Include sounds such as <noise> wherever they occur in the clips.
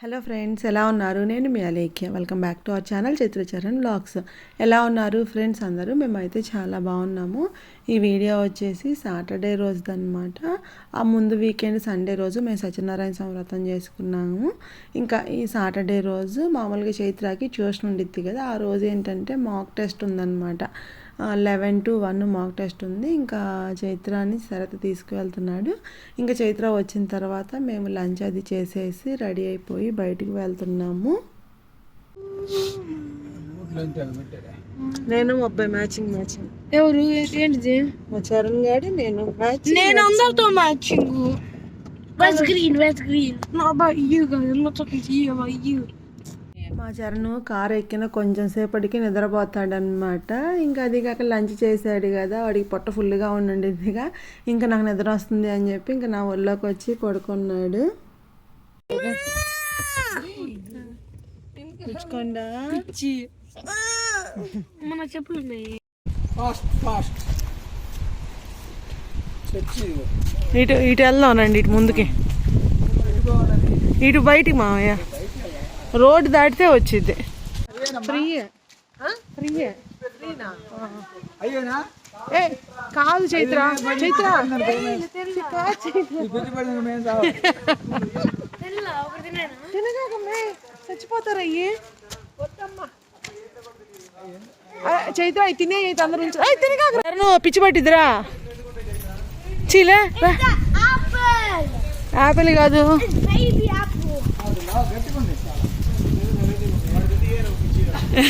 Hello friends ఎలా ఉన్నారు? నేను మీ Alekhya. Welcome back to our channel Chitracharan blogs. ఎలా ఉన్నారు ఫ్రెండ్స్ అందరూ? మేమైతే చాలా బాగున్నాము. ఈ వీడియో వచ్చేసి సాటర్డే రోజుదనమాట ఆ ముందు వీకెండ్ సండే రోజు మేము సత్యనారాయణ సంవ్రతం చేసుకున్నాము. ఇంకా ఈ సాటర్డే రోజు మామూలుగా చైత్రాకి ట్యూషన్ ఉండిద్ది కదా ఆ రోజు ఏంటంటే మాక్ టెస్ట్ ఉందన్నమాట. Eleven to one mock test ఉంది. ఇంకా చైత్రాన్ని శరత్ తీసుకువెళ్తున్నాడు. ఇంకా చైత్ర వచ్చిన తర్వాత మేము లంచ్ అది చేసేసి రెడీ అయిపోయి బయటికి వెళ్తున్నాము. నేను అబ్బాయి మ్యాచింగ్ మ్యాచింగ్. ఎవరు? ఏంటిది? మా చరణ్ గాడి నేను మ్యాచింగ్ నేను అందరితో మ్యాచింగ్. వెస్ట్ గ్రీన్ వెస్ట్ గ్రీన్ నా అబ్బాయి యూ కాదు I'm not talking to you about you మా చరణ్ కారు ఎక్కిన కొంచెం సేపటికి నిద్రపోతాడనమాట ఇంకా అది కాక లంచ్ చేశాడు కదా వాడికి పొట్ట ఫుల్గా ఉండిందిగా. ఇంకా నాకు నిద్ర వస్తుంది అని చెప్పి ఇంకా నా ఒళ్ళోకి వచ్చి పడుకున్నాడు. మన చెప్పులు ఫాస్ట్ ఫాస్ట్. ఇటు ఇటు వెళ్దానండి ఇటు ముందుకి. ఇటు బయటికి మామయ్య రోడ్డు దాటితే వచ్చింది. ఫ్రీయే. ఫ్రీయే. అయ్యేనా? ఏ కాదు చైత్ర. చైత్ర. తినగాకమ్మే చచ్చిపోతారు అయ్యి? ఆ, చైత్ర తినే అందరూ ఉంచు. అయ్యి తినగాక నువ్వు పిచ్చి పట్టిద్దిరా. చీలే. రా. యాపిల్ కాదు అంటే అప్పటి నుంచి మనం అప్పటి నుంచి తిట్టనే ప్రవర్తిస్తుంది <laughs>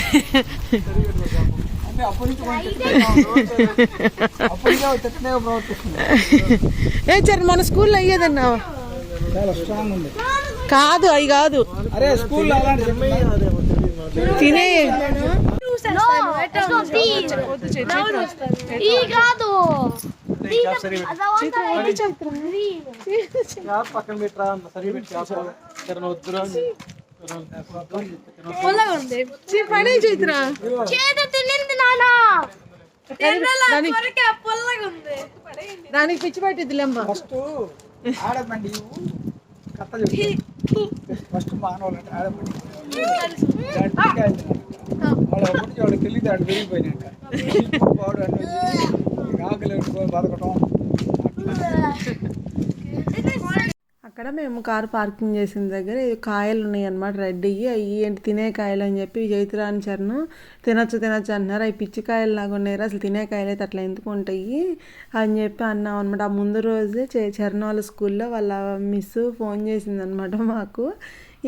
ఏ చరణ్ మన స్కూల్లో అయ్యేదన్నా? చాలా స్ట్రాంగ్ ఉంది కాదు అవి కాదు. తినే. కాదు పక్కన పెట్టరా సరి పెట్టి పొల్లగా ఉంది. చైత్ర. చేత తిన్నింది నానా. దానికి పిచ్చి పట్టిద్దిలేమ్మా ఫస్ట్ కథ మానవులు అంటే ఆడబండి వాడు అప్పటి వాడు తెలియదు ఆడు పెరిగిపోయినాక. వాడు అన్ని వచ్చి ఆకలి పెట్టుకొని బతకటం. అక్కడ మేము కారు పార్కింగ్ చేసిన దగ్గర కాయలు ఉన్నాయి అనమాట రెడ్ అయ్యి అవి ఏంటి తినే కాయలు అని చెప్పి జైతురాని చరణ్ తినొచ్చు తినొచ్చు అంటున్నారు. అవి పిచ్చి కాయలు లాగా ఉన్నాయి అసలు తినే కాయలు అయితే అట్లా ఎందుకు ఉంటాయి అని చెప్పి అన్నాం అనమాట ఆ ముందు రోజే చే- చరణ్ వాళ్ళ స్కూల్లో వాళ్ళ మిస్ ఫోన్ చేసింది అనమాట మాకు.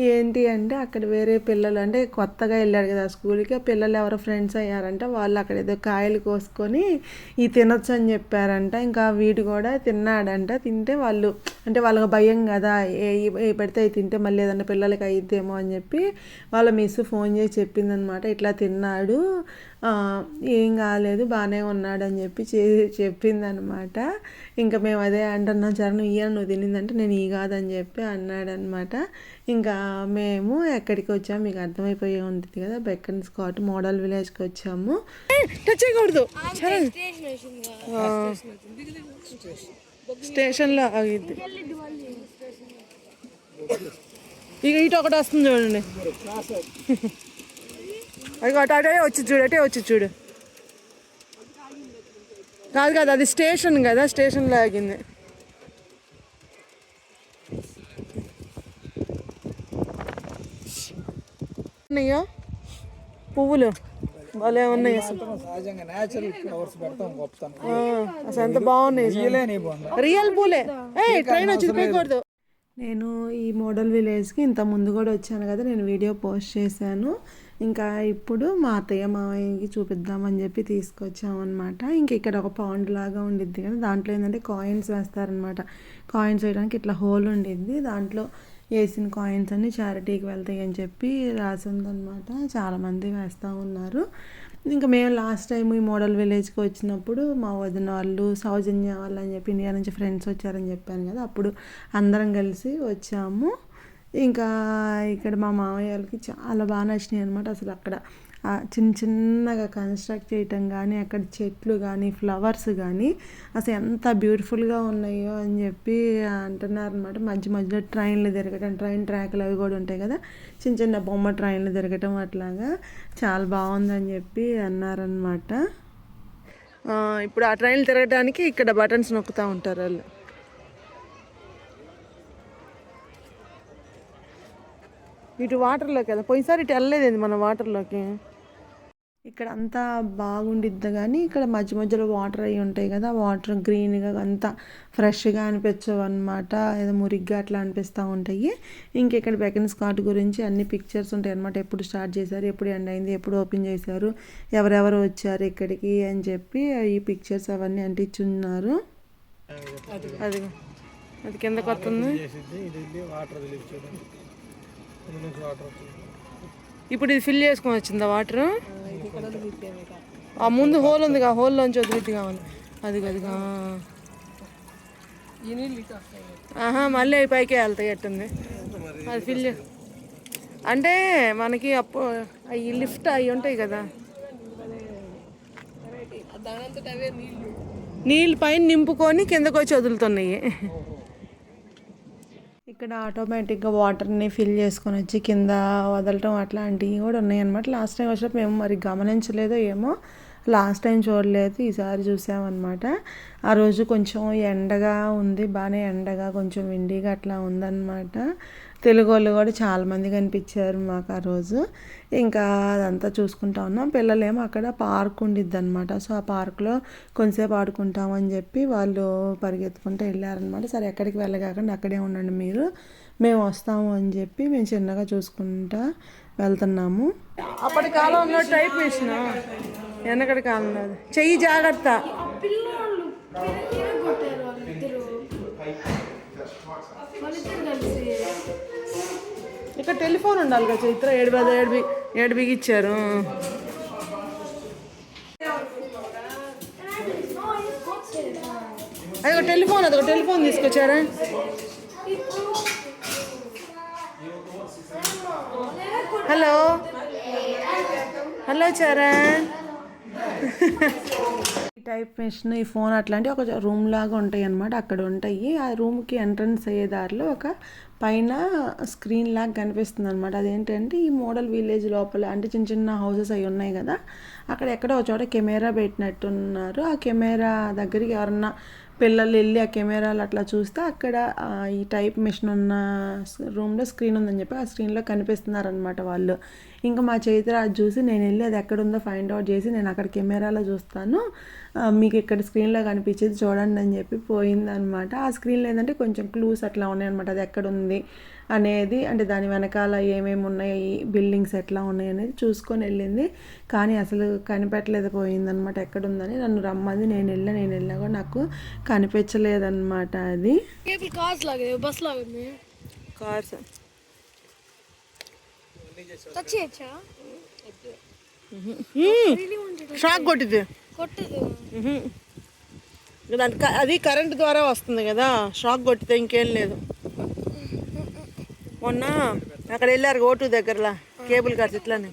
ఏంటి అంటే అక్కడ వేరే పిల్లలు అంటే కొత్తగా వెళ్ళాడు కదా స్కూల్కి ఆ పిల్లలు ఎవరో ఫ్రెండ్స్ అయ్యారంట వాళ్ళు అక్కడ ఏదో కాయలు కోసుకొని ఈ తినొచ్చు అని చెప్పారంట. ఇంకా వీడు కూడా తిన్నాడంట తింటే వాళ్ళు అంటే వాళ్ళకి భయం కదా ఏ ఏ పెడితే అవి తింటే మళ్ళీ ఏదన్నా పిల్లలకి అయిద్దేమో అని చెప్పి వాళ్ళ మిస్ ఫోన్ చేసి చెప్పిందనమాట ఇట్లా తిన్నాడు ఏం కాలేదు బాగానే ఉన్నాడు అని చెప్పి చే చెప్పిందనమాట. ఇంకా మేము అదే అంటున్నాం చరణ్ ఇయ్యాను నువ్వు తినిందంటే నేను ఈ కాదని చెప్పి అన్నాడనమాట. ఇంకా మేము ఎక్కడికి వచ్చాము? మీకు అర్థమైపోయి ఉంటుంది కదా బెక్కన్ స్కాట్ మోడల్ విలేజ్కి వచ్చాము. టచ్ చేయకూడదు. చరణ్ స్టేషన్లో ఆగిద్ది. ఇక ఇటు ఒకటి వస్తుంది చూడండి. అది అటు అటే వచ్చి చూడు అటే వచ్చి చూడు. కాదు కాదు అది స్టేషన్ కదా స్టేషన్లో ఆగింది. ఉన్నాయో? పువ్వులు భలే ఉన్నాయి అసలు. ఎంత బాగున్నాయి రియల్ పూలే. ఏ ట్రైన్ వచ్చి పోయకూడదు. నేను ఈ మోడల్ విలేజ్కి ఇంత ముందు కూడా వచ్చాను కదా నేను వీడియో పోస్ట్ చేశాను. ఇంకా ఇప్పుడు మా అత్తయ్య మావయ్యకి చూపిద్దామని చెప్పి తీసుకొచ్చామన్నమాట. ఇంక ఇక్కడ ఒక పాండ్ లాగా ఉండిద్ది కదా దాంట్లో ఏంటంటే కాయిన్స్ వేస్తారనమాట కాయిన్స్ వేయడానికి ఇట్లా హోల్ ఉండిద్ది. దాంట్లో వేసిన కాయిన్స్ అన్ని చారిటీకి వెళ్తాయి అని చెప్పి రాసి ఉందన్నమాట చాలామంది వేస్తూ ఉన్నారు. ఇంకా మేము లాస్ట్ టైం ఈ మోడల్ విలేజ్కి వచ్చినప్పుడు మా వదిన వాళ్ళు సౌజన్య వాళ్ళు అని చెప్పి ఇండియా నుంచి ఫ్రెండ్స్ వచ్చారని చెప్పాను కదా అప్పుడు అందరం కలిసి వచ్చాము. ఇంకా ఇక్కడ మా మామయ్య వాళ్ళకి చాలా బాగా నచ్చినాయి అనమాట అసలు అక్కడ. చిన్న చిన్నగా కన్స్ట్రక్ట్ చేయటం కానీ అక్కడ చెట్లు కానీ ఫ్లవర్స్ కానీ అసలు ఎంత బ్యూటిఫుల్గా ఉన్నాయో అని చెప్పి అంటున్నారు అనమాట మధ్య మధ్యలో ట్రైన్లు తిరగటం ట్రైన్ ట్రాక్లు అవి కూడా ఉంటాయి కదా. చిన్న చిన్న బొమ్మ ట్రైన్లు తిరగటం అట్లాగా చాలా బాగుందని చెప్పి అన్నారనమాట ఇప్పుడు ఆ ట్రైన్లు తిరగడానికి ఇక్కడ బటన్స్ నొక్కుతూ ఉంటారు వాళ్ళు. ఇటు వాటర్లోకి కదా పోయినసారి ఇటు వెళ్ళలేదు మన వాటర్లోకి ఇక్కడ అంతా బాగుండిద్ది కానీ ఇక్కడ మధ్య మధ్యలో వాటర్ అయి ఉంటాయి కదా వాటర్ గ్రీన్గా అంతా ఫ్రెష్గా అనిపించవు అనమాట ఏదో మురిగ్గా అట్లా అనిపిస్తూ ఉంటాయి. ఇంక ఇక్కడ బెకన్ స్కాట్ గురించి అన్ని పిక్చర్స్ ఉంటాయి అనమాట ఎప్పుడు స్టార్ట్ చేశారు ఎప్పుడు ఎండ్ అయింది ఎప్పుడు ఓపెన్ చేశారు ఎవరెవరు వచ్చారు ఇక్కడికి అని చెప్పి ఈ పిక్చర్స్ అవన్నీ అంటించున్నారు. అది అది వాటర్ వస్తుంది ఇప్పుడు ఇది ఫిల్ చేసుకొని వచ్చిందా వాటర్ ఆ ముందు హోల్ ఉంది ఆ హోల్లోంచి వదిలిద్ది కావాలి. అది అదిగా ఆహా మళ్ళీ అవి పైకి వెళ్తాయి ఎట్టుంది? అది ఫిల్ అంటే మనకి అప్పు అవి లిఫ్ట్ అవి ఉంటాయి కదా. నీళ్ళు. పైన నింపుకొని కిందకు వచ్చి వదులుతున్నాయి ఇక్కడ ఆటోమేటిక్గా వాటర్ని ఫిల్ చేసుకొని వచ్చి కింద వదలటం అట్లాంటివి కూడా ఉన్నాయన్నమాట. లాస్ట్ టైం వచ్చినప్పుడు మేము మరి గమనించలేదో ఏమో లాస్ట్ టైం చూడలేదు ఈసారి చూసామన్నమాట. ఆ రోజు కొంచెం ఎండగా ఉంది బాగానే ఎండగా కొంచెం విండిగా అట్లా ఉందన్నమాట. తెలుగు వాళ్ళు కూడా చాలామంది కనిపించారు మాకు ఆ రోజు. ఇంకా అదంతా చూసుకుంటా ఉన్నాం. పిల్లలేమో అక్కడ పార్క్ ఉండిద్ది అనమాట సో ఆ పార్క్లో కొంతసేపు ఆడుకుంటామని చెప్పి వాళ్ళు పరిగెత్తుకుంటూ వెళ్ళారనమాట సరే ఎక్కడికి వెళ్ళగాకండి అక్కడే ఉండండి మీరు. మేము వస్తాము అని చెప్పి మేము చిన్నగా చూసుకుంటా వెళ్తున్నాము. అప్పటి కాలంలో టైప్ వేసిన వెనకటి కాలంలో చెయ్యి జాగ్రత్త. ఇక్కడ టెలిఫోన్ ఉండాలి కదా చైత్ర? ఏడు బద ఏడు బి ఏడు బిగిచ్చారు. అదిగో టెలిఫోన్ అదిగో టెలిఫోన్ తీసుకొచ్చారా? హలో. హలో చరణ్. ఈ టైప్ మెషిన్ ఈ ఫోన్ అట్లాంటివి ఒక రూమ్ లాగా ఉంటాయి అన్నమాట అక్కడ ఉంటాయి. ఆ రూమ్కి ఎంట్రన్స్ అయ్యే దారిలో ఒక పైన స్క్రీన్ లాగా కనిపిస్తుంది అనమాట అదేంటంటే ఈ మోడల్ విలేజ్ లోపల అంటే చిన్న చిన్న హౌసెస్ అవి ఉన్నాయి కదా. అక్కడ ఎక్కడో చోట కెమెరా పెట్టినట్టున్నారు. ఆ కెమెరా దగ్గరికి ఎవరన్నా పిల్లలు వెళ్ళి ఆ కెమెరాలు అట్లా చూస్తే అక్కడ ఈ టైప్ మిషన్ ఉన్న రూమ్లో స్క్రీన్ ఉందని చెప్పి ఆ స్క్రీన్లో కనిపిస్తున్నారనమాట వాళ్ళు. ఇంకా మా చైత్ర అది చూసి నేను వెళ్ళి అది ఎక్కడ ఉందో ఫైండ్ అవుట్ చేసి నేను అక్కడ కెమెరాలో చూస్తాను. మీకు ఇక్కడ స్క్రీన్లో కనిపించేది చూడండి అని చెప్పి పోయిందనమాట ఆ స్క్రీన్లో ఏంటంటే కొంచెం క్లూస్ అట్లా ఉన్నాయన్నమాట. అది ఎక్కడ ఉంది అనేది అంటే దాని వెనకాల ఏమేమి ఉన్నాయి బిల్డింగ్స్ ఎట్లా ఉన్నాయి అనేది చూసుకొని వెళ్ళింది. కానీ అసలు కనిపెట్టలేదు పోయిందనమాట ఎక్కడుందని. నన్ను రమ్మది నేను వెళ్ళా నేను వెళ్ళా కూడా నాకు కనిపించలేదన్నమాట అది. కేబుల్ కార్స్ లాగా బస్ లాగా ఉంది. కార్స్. షాక్ కొట్టింది. కొట్టదు అది కరెంట్ ద్వారా వస్తుంది కదా షాక్ కొట్టితే ఇంకేం లేదు. మొన్న అక్కడ వెళ్ళారు ఓటు దగ్గరలా కేబుల్ కార్స్ ఇట్లానే.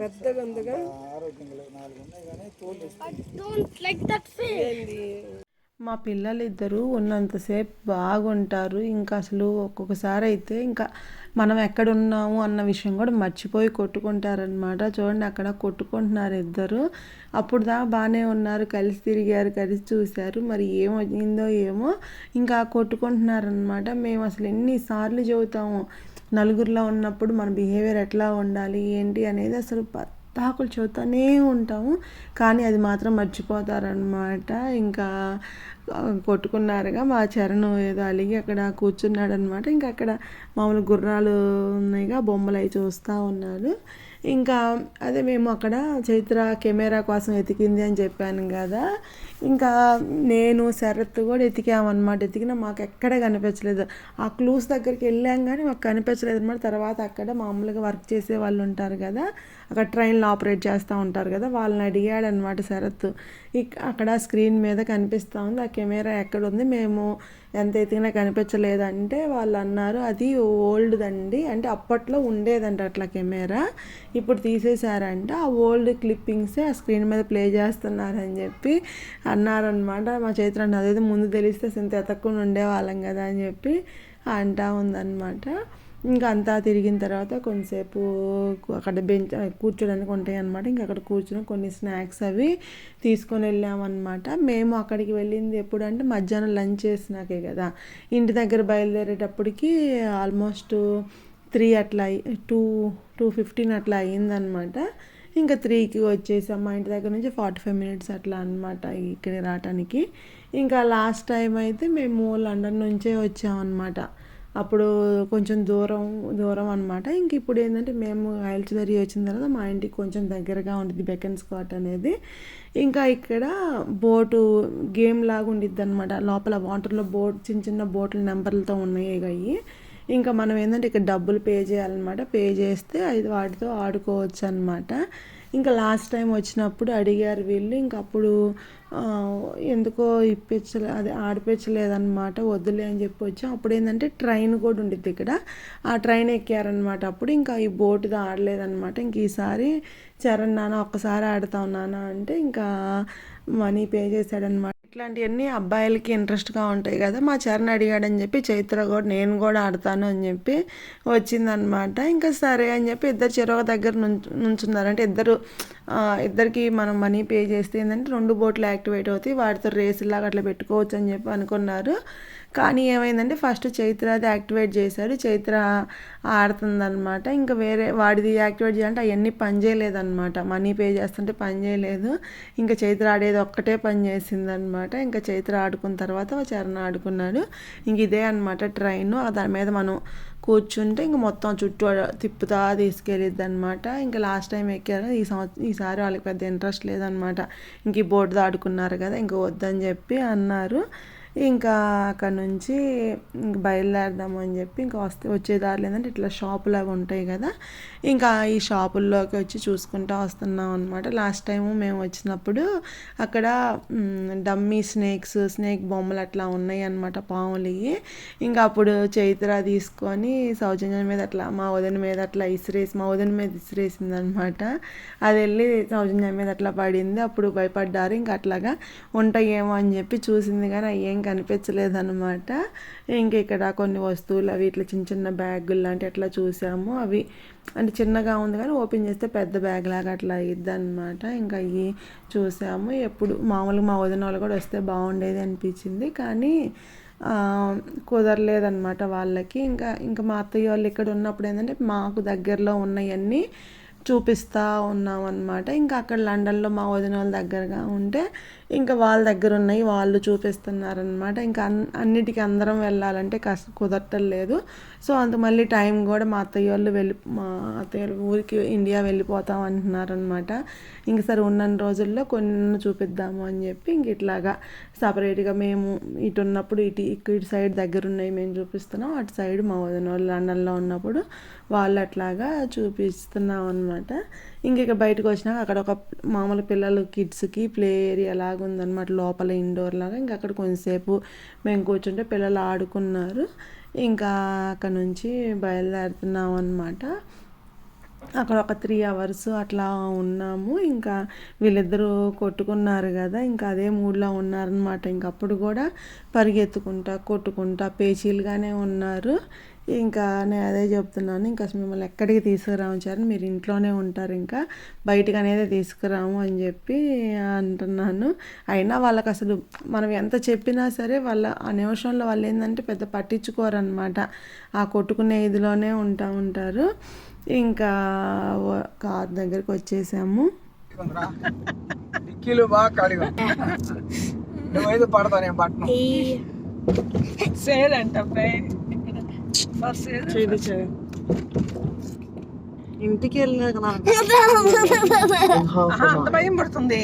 పెద్దగా ఉందిగా. ఆరోగ్యంగా లేవు. నాలుగు ఉన్నాయి కానీ తోలు లైక్ దట్ మా పిల్లలు ఉన్నంతసేపు బాగుంటారు. ఇంకా అసలు ఒక్కొక్కసారి అయితే ఇంకా మనం ఎక్కడ ఉన్నాము అన్న విషయం కూడా మర్చిపోయి కొట్టుకుంటారనమాట చూడండి అక్కడ కొట్టుకుంటున్నారు ఇద్దరు. అప్పుడు దా బాగానే ఉన్నారు. కలిసి తిరిగారు కలిసి చూశారు. మరి ఏమైందో ఏమో ఇంకా కొట్టుకుంటున్నారనమాట మేము అసలు ఎన్నిసార్లు చెబుతాము నలుగురిలో ఉన్నప్పుడు మన బిహేవియర్ ఎట్లా ఉండాలి ఏంటి అనేది అసలు పద్దాకులు చూస్తూనే ఉంటాము. కానీ అది మాత్రం మర్చిపోతారనమాట ఇంకా కొట్టుకున్నారుగా మా చరణ్ ఏదో అలిగి అక్కడ కూర్చున్నాడనమాట ఇంకా అక్కడ మామూలు గుర్రాలు ఉన్నాయిగా బొమ్మలు అవి చూస్తూ ఉన్నారు ఇంకా అదే మేము అక్కడ చైత్ర కెమెరా కోసం ఎతికింది అని చెప్పాను కదా. ఇంకా నేను శరత్ కూడా ఎతికామన్నమాట. ఎతికినా మాకు ఎక్కడ కనిపించలేదు. ఆ క్లూస్ దగ్గరికి వెళ్ళాం కానీ మాకు కనిపించలేదు అనమాట తర్వాత అక్కడ మామూలుగా వర్క్ చేసే వాళ్ళు ఉంటారు కదా. అక్కడ ట్రైన్లో ఆపరేట్ చేస్తూ ఉంటారు కదా వాళ్ళని అడిగాడు అనమాట శరత్. ఇక్- అక్కడ స్క్రీన్ మీద కనిపిస్తూ ఉంది ఆ కెమెరా ఎక్కడ ఉంది మేము ఎంత ఎతికినా కనిపించలేదంటే వాళ్ళు అన్నారు అది ఓల్డ్ అండి అంటే అప్పట్లో ఉండేదంట అట్లా కెమెరా ఇప్పుడు తీసేశారంట ఆ ఓల్డ్ క్లిప్పింగ్సే ఆ స్క్రీన్ మీద ప్లే చేస్తున్నారని చెప్పి అన్నారనమాట. మా చైత్ర అదేదో ముందు తెలిస్తే ఇంత ఎతక్కుని ఉండేవాళ్ళం కదా అని చెప్పి అంటా ఉందన్నమాట ఇంకా అంతా తిరిగిన తర్వాత కొంతసేపు అక్కడ బెంచ్ కూర్చోడానికి ఉంటాయి అనమాట ఇంకా అక్కడ కూర్చుని కొన్ని స్నాక్స్ అవి తీసుకొని వెళ్ళామన్నమాట. మేము అక్కడికి వెళ్ళింది ఎప్పుడు అంటే మధ్యాహ్నం లంచ్ చేసినాకే కదా. ఇంటి దగ్గర బయలుదేరేటప్పటికి ఆల్మోస్ట్ త్రీ అట్లా టూ టూ ఫిఫ్టీన్ అట్లా అయ్యిందనమాట ఇంకా త్రీకి వచ్చేసాం. మా ఇంటి దగ్గర నుంచి ఫార్టీ ఫైవ్ మినిట్స్ అట్లా అనమాట ఇక్కడ రావటానికి. ఇంకా లాస్ట్ టైం అయితే మేము లండన్ నుంచే వచ్చామన్నమాట. అప్పుడు కొంచెం దూరం దూరం అనమాట ఇంక ఇప్పుడు ఏంటంటే మేము ఐల్చిదరి వచ్చిన తర్వాత మా ఇంటికి కొంచెం దగ్గరగా ఉంటుంది బెకన్ స్కాట్ అనేది. ఇంకా ఇక్కడ బోటు గేమ్ లాగా ఉండిద్ది అనమాట లోపల వాటర్లో బోట్ చిన్న చిన్న బోట్ల నెంబర్లతో ఉన్నాయి అవి ఇంకా మనం ఏంటంటే ఇక్కడ డబ్బులు పే చేయాలన్నమాట. పే చేస్తే అది వాటితో ఆడుకోవచ్చు అనమాట ఇంకా లాస్ట్ టైం వచ్చినప్పుడు అడిగారు వీళ్ళు. ఇంకా అప్పుడు ఎందుకో ఇప్పించలే అదే ఆడిపించలేదన్నమాట వద్దులే అని చెప్పి వచ్చాం. అప్పుడు ఏంటంటే ట్రైన్ కూడా ఉండిద్ది ఇక్కడ. ఆ ట్రైన్ ఎక్కారనమాట అప్పుడు. ఇంకా ఈ బోటుది ఆడలేదన్నమాట. ఇంక ఈసారి చరణ్ నాన్న ఒక్కసారి ఆడతాం నాన్న అంటే ఇంకా మనీ పే చేశాడనమాట ఇట్లాంటివన్నీ అబ్బాయిలకి ఇంట్రెస్ట్గా ఉంటాయి కదా మా చరణ్ అడిగాడని చెప్పి చైత్ర కూడా నేను కూడా ఆడతాను అని చెప్పి వచ్చిందనమాట ఇంకా సరే అని చెప్పి ఇద్దరు చెరొక దగ్గర నుంచు నుంచున్నారు అంటే ఇద్దరు ఇద్దరికి మనం మనీ పే చేస్తే ఏంటంటే రెండు బోట్లు యాక్టివేట్ అవుతాయి వాటితో రేసులాగా అట్లా పెట్టుకోవచ్చు అని చెప్పి అనుకున్నారు. కానీ ఏమైందంటే ఫస్ట్ చైత్ర అది యాక్టివేట్ చేశాడు. చైత్ర ఆడుతుందనమాట ఇంకా వేరే వాడిది యాక్టివేట్ చేయాలంటే అవన్నీ పని చేయలేదన్నమాట. మనీ పే చేస్తుంటే పని చేయలేదు. ఇంకా చైత్ర ఆడేది ఒక్కటే పని చేసిందనమాట ఇంకా చైత్ర ఆడుకున్న తర్వాత చరణ్ ఆడుకున్నాడు. ఇంక ఇదే అనమాట ట్రైన్. దాని మీద మనం కూర్చుంటే ఇంక మొత్తం చుట్టూ తిప్పుతా తీసుకెళ్ళిద్ది అనమాట ఇంకా లాస్ట్ టైం ఎక్కారు. ఈ సంవత్సరం ఈసారి వాళ్ళకి పెద్ద ఇంట్రెస్ట్ లేదనమాట ఇంక ఈ బోర్డు దాడుకున్నారు కదా ఇంక వద్దని చెప్పి అన్నారు. ఇంకా అక్కడ నుంచి ఇంక బయలుదేరదాము అని చెప్పి ఇంకా వస్తే వచ్చే దారిలో ఏంటంటే ఇట్లా షాపులాగా ఉంటాయి కదా. ఇంకా ఈ షాపుల్లోకి వచ్చి చూసుకుంటూ వస్తున్నాం అనమాట లాస్ట్ టైము మేము వచ్చినప్పుడు అక్కడ డమ్మీ స్నేక్స్ స్నేక్ బొమ్మలు అట్లా ఉన్నాయి అనమాట పాములు ఇవి ఇంకా అప్పుడు చైత్ర తీసుకొని సౌజన్యం మీద అట్లా మా వదిన మీద అట్లా ఇసిరేసి మా వదిన మీద ఇసిరేసింది అనమాట అది వెళ్ళి సౌజన్యం మీద అట్లా పడింది. అప్పుడు భయపడ్డారు ఇంకా అట్లాగా ఉంటాయేమో అని చెప్పి చూసింది. కానీ అయ్యేం కనిపించలేదనమాట కనిపించలేదు అనమాట ఇక్కడ కొన్ని వస్తువులు అవి ఇట్లా చిన్న చిన్న బ్యాగులు లాంటి అట్లా చూసాము. అవి అంటే చిన్నగా ఉంది కానీ ఓపెన్ చేస్తే పెద్ద బ్యాగ్ లాగా అట్లా అయ్యిద్ది అనమాట ఇంకా అవి చూసాము. ఎప్పుడు మామూలుగా మా వదిన వాళ్ళు కూడా వస్తే బాగుండేది అనిపించింది. కానీ కుదరలేదనమాట వాళ్ళకి. ఇంకా ఇంకా మా అత్తయ్య వాళ్ళు ఇక్కడ ఉన్నప్పుడు ఏంటంటే మాకు దగ్గరలో ఉన్నవన్నీ చూపిస్తూ ఉన్నాం ఇంకా అక్కడ లండన్లో మా వదిన వాళ్ళ దగ్గరగా ఉంటే ఇంకా వాళ్ళ దగ్గర ఉన్నాయి వాళ్ళు చూపిస్తున్నారనమాట ఇంకా అన్ అన్నిటికీ అందరం వెళ్ళాలంటే కష్ట కుదరటం లేదు. సో అంత మళ్ళీ టైం కూడా మా అత్తయ్య వాళ్ళు వెళ్ళి మా అత్తయ్య వాళ్ళ ఊరికి ఇండియా వెళ్ళిపోతాం అంటున్నారనమాట ఇంక సరే ఉన్న రోజుల్లో కొన్ని చూపిద్దాము అని చెప్పి ఇంక ఇట్లాగా సపరేట్గా మేము ఇటు ఉన్నప్పుడు ఇటు ఇటు ఇటు సైడ్ దగ్గర ఉన్నాయి మేము చూపిస్తున్నాం. అటు సైడ్ మా వదిన వాళ్ళు లండన్లో ఉన్నప్పుడు వాళ్ళు అట్లాగా చూపిస్తున్నాం అనమాట ఇంక ఇక బయటకు వచ్చినాక అక్కడ ఒక మామూలు పిల్లలు కిడ్స్కి ప్లే ఏరియా లాగా ఉందన్నమాట లోపల ఇండోర్ లాగా. ఇంకా అక్కడ కొంతసేపు మేము కూర్చుంటే పిల్లలు ఆడుకున్నారు. ఇంకా అక్కడ నుంచి బయలుదేరుతున్నాం అనమాట అక్కడ ఒక త్రీ అవర్స్ అట్లా ఉన్నాము. ఇంకా వీళ్ళిద్దరూ కొట్టుకున్నారు కదా ఇంకా అదే మూడ్లో ఉన్నారనమాట ఇంక అప్పుడు కూడా పరిగెత్తుకుంటా కొట్టుకుంటా పేచీలుగానే ఉన్నారు. ఇంకా నేను అదే చెప్తున్నాను ఇంకా అసలు మిమ్మల్ని ఎక్కడికి తీసుకురాము చారు మీరు ఇంట్లోనే ఉంటారు ఇంకా బయటకు అనేది తీసుకురాము అని చెప్పి అంటున్నాను. అయినా వాళ్ళకి అసలు మనం ఎంత చెప్పినా సరే వాళ్ళ ఆ నిమిషంలో వాళ్ళు ఏంటంటే పెద్ద పట్టించుకోరు అనమాట ఆ కొట్టుకునే ఇదిలోనే ఉంటా ఉంటారు. ఇంకా కార్ దగ్గరికి వచ్చేసాము. డిక్కీలు బాగా. నువ్వైతే పడతా నేను సేల్ అంట చేయి చేయి. ఇంటికి వెళ్ళాక అంత భయం. పడుతుంది.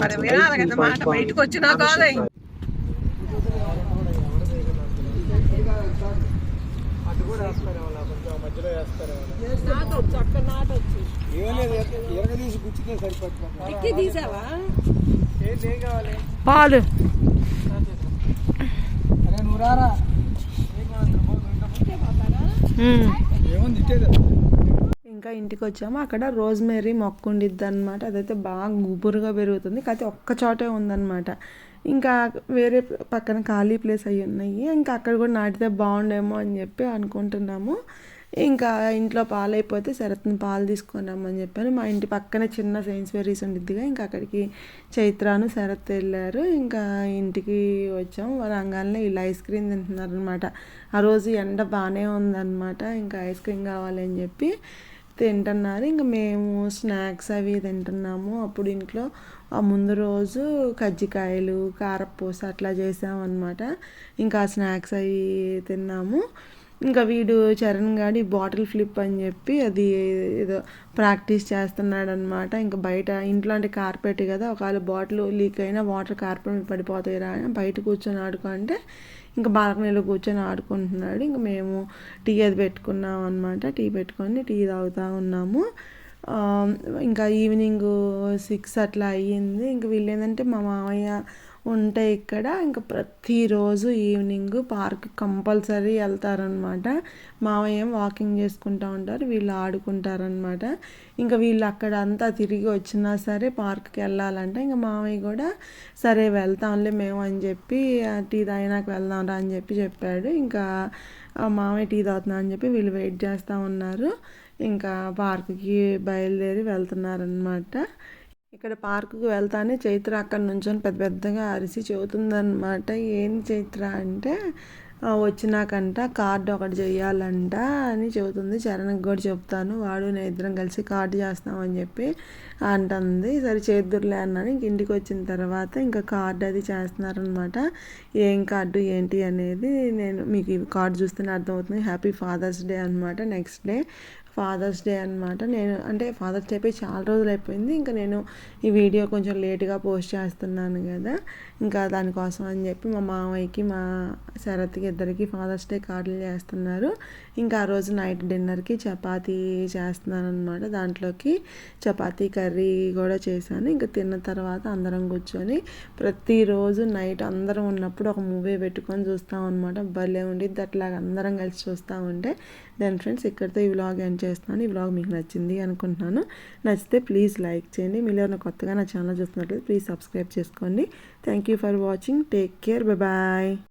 మరి వినాలి కదా మాట 835 బయటకు వచ్చినా కాదే. అటు కూడా వేస్తారు వాళ్ళ కొంచెం మధ్యలో వేస్తారు ఏం లేదు ఎరగ తీసి గుచ్చితే సరిపోతుంది తీసావా ఏంటి ఏం కావాలి పాలు అరే నువ్వు రారా ఏం కావాలి ఏముంది ఇట్టేది ఇంకా ఇంటికి వచ్చాము అక్కడ రోజ్మేరీ మొక్క ఉండిద్ది అనమాట అదైతే బాగా గుబురుగా పెరుగుతుంది. కాకపోతే ఒక్క చోటే ఉందన్నమాట. ఇంకా వేరే పక్కన ఖాళీ ప్లేస్ అవి ఉన్నాయి ఇంకా అక్కడ కూడా నాటితే బాగుండేమో అని చెప్పి అనుకుంటున్నాము. ఇంకా ఇంట్లో పాలు అయిపోతే శరత్ని పాలు తీసుకున్నామని చెప్పాను. మా ఇంటి పక్కనే చిన్న సైన్స్ వేరీస్ ఉండిద్దిగా ఇంకా అక్కడికి చైత్రాను శరత్ వెళ్ళారు. ఇంకా ఇంటికి వచ్చాము. రంగాల్లో వీళ్ళు ఐస్ క్రీమ్ తింటున్నారు అనమాట ఆ రోజు ఎండ బాగానే ఉందన్నమాట. ఇంకా ఐస్ క్రీమ్ కావాలి అని చెప్పి తింటున్నారు. ఇంకా మేము స్నాక్స్ అవి తింటున్నాము. అప్పుడు ఇంట్లో ఆ ముందు రోజు కజ్జికాయలు కారపూస అట్లా చేసామన్నమాట. ఇంకా స్నాక్స్ అవి తిన్నాము. ఇంకా వీడు చరణ్ గాడి బాటిల్ ఫ్లిప్ అని చెప్పి అది ఏదో ప్రాక్టీస్ చేస్తున్నాడు అనమాట ఇంకా బయట ఇంట్లో అంటే కార్పెట్ కదా ఒకవేళ బాటిల్ లీక్ అయినా వాటర్ కార్పెట్ మీద పడిపోతాయి రా అని బయట కూర్చొని ఆడుకుంటే ఇంకా బాల్కనీలో కూర్చొని ఆడుకుంటున్నాడు. ఇంకా మేము టీ అది పెట్టుకున్నాం అనమాట టీ పెట్టుకొని టీ తాగుతూ ఉన్నాము. ఇంకా ఈవినింగ్ సిక్స్ అట్లా అయ్యింది. ఇంకా వీళ్ళు ఏంటంటే మా మామయ్య ఉంటే ఇక్కడ ఇంకా ప్రతిరోజు ఈవినింగ్ పార్క్ కంపల్సరీ వెళ్తారనమాట మామయ్య ఏం వాకింగ్ చేసుకుంటూ ఉంటారు వీళ్ళు ఆడుకుంటారనమాట ఇంకా వీళ్ళు అక్కడ అంతా తిరిగి వచ్చినా సరే పార్క్కి వెళ్ళాలంటే ఇంకా మామయ్య కూడా సరే వెళ్తాంలే మేము అని చెప్పి టీ తాగినాక వెళ్దాంరా అని చెప్పి చెప్పాడు. ఇంకా మామయ్య టీ తాగుతున్నా అని చెప్పి వీళ్ళు వెయిట్ చేస్తూ ఉన్నారు. ఇంకా పార్క్కి బయలుదేరి వెళ్తున్నారనమాట ఇక్కడ పార్కుకు వెళ్తానే చైత్ర అక్కడ నుంచొని పెద్ద పెద్దగా అరిసి చెబుతుందన్నమాట. ఏం చైత్ర అంటే వచ్చినాకంట కార్డు ఒకటి చేయాలంట అని చెబుతుంది. చరణ్కి కూడా చెప్తాను. వాడు నేను ఇద్దరం కలిసి కార్డు చేస్తామని చెప్పి అంటుంది. సరే చేద్దురులే అన్నాను ఇంక ఇంటికి వచ్చిన తర్వాత ఇంకా కార్డు అది చేస్తున్నారనమాట ఏం కార్డు ఏంటి అనేది నేను మీకు కార్డు చూస్తేనే అర్థమవుతుంది. హ్యాపీ ఫాదర్స్ డే అనమాట నెక్స్ట్ డే. ఫాదర్స్ డే అనమాట నేను అంటే ఫాదర్స్ డే అయిపోయి చాలా రోజులు అయిపోయింది. ఇంకా నేను ఈ వీడియో కొంచెం లేట్గా పోస్ట్ చేస్తున్నాను కదా. ఇంకా దానికోసం అని చెప్పి మా మామయ్యకి మా శరత్కి ఇద్దరికి ఫాదర్స్ డే కార్డులు చేస్తున్నారు. ఇంకా ఆ రోజు నైట్ డిన్నర్కి చపాతీ చేస్తున్నాను అనమాట దాంట్లోకి చపాతీ కర్రీ కూడా చేశాను. ఇంకా తిన్న తర్వాత అందరం కూర్చొని ప్రతిరోజు నైట్ అందరం ఉన్నప్పుడు ఒక మూవీ పెట్టుకొని చూస్తాం అనమాట భలే ఉండిద్ది అట్లాగా అందరం కలిసి చూస్తూ ఉంటే. దాని ఫ్రెండ్స్ ఇక్కడితో ఈ వ్లాగ్ ఎంజాయ్ చేస్తున్నాను. ఈ వ్లాగ్ మీకు నచ్చింది అనుకుంటున్నాను. నచ్చితే ప్లీజ్ లైక్ చేయండి. మీరు ఎవరైనా కొత్తగా నా ఛానల్ చూస్తున్నట్లయితే ప్లీజ్ సబ్స్క్రైబ్ చేసుకోండి. Thank you for watching take care bye